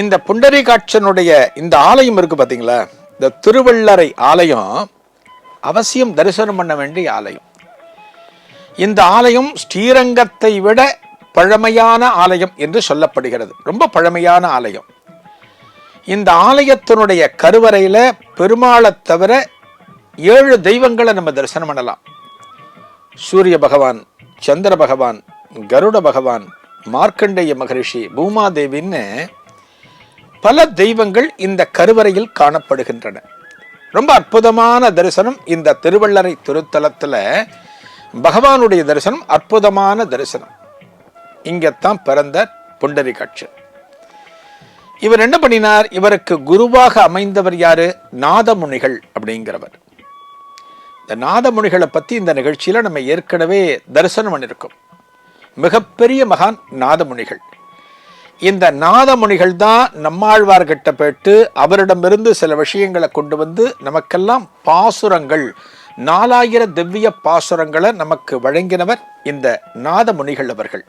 இந்த புண்டரீகாட்சனுடைய இந்த ஆலயம் இருக்கு பார்த்தீங்களா இந்த திருவள்ளரை ஆலயம் அவசியம் தரிசனம் பண்ண வேண்டிய ஆலயம். இந்த ஆலயம் ஸ்ரீரங்கத்தை விட பழமையான ஆலயம் என்று சொல்லப்படுகிறது. ரொம்ப பழமையான ஆலயம். இந்த ஆலயத்தினுடைய கருவறையில் பெருமாளை தவிர ஏழு தெய்வங்களை நம்ம தரிசனம் பண்ணலாம். சூரிய பகவான் சந்திர பகவான் கருட பகவான் மார்க்கண்டேய மகரிஷி பூமாதேவின்னு பல தெய்வங்கள் இந்த கருவறையில் காணப்படுகின்றன. ரொம்ப அற்புதமான தரிசனம் இந்த திருவள்ளரை திருத்தலத்தில் பகவானுடைய தரிசனம் அற்புதமான தரிசனம். இங்கத்தான் பிறந்த புண்டரிகாட்சன் இவர் என்ன பண்ணினார்? இவருக்கு குருவாக அமைந்தவர் யாரு? நாதமுனிகள் அப்படிங்கிறவர். இந்த நாதமுனிகளை பற்றி இந்த நிகழ்ச்சியில் நம்ம ஏற்கனவே தரிசனம் பண்ணியிருக்கோம் மிகப்பெரிய மகான் நாதமுனிகள். இந்த நாதமுனிகள் தான் நம்மாழ்வார்கிட்ட போயிட்டு அவரிடமிருந்து சில விஷயங்களை கொண்டு வந்து நமக்கெல்லாம் பாசுரங்கள் நாலாயிர திவ்ய பாசுரங்களை நமக்கு வழங்கினவர் இந்த நாதமுனிகள் அவர்கள்.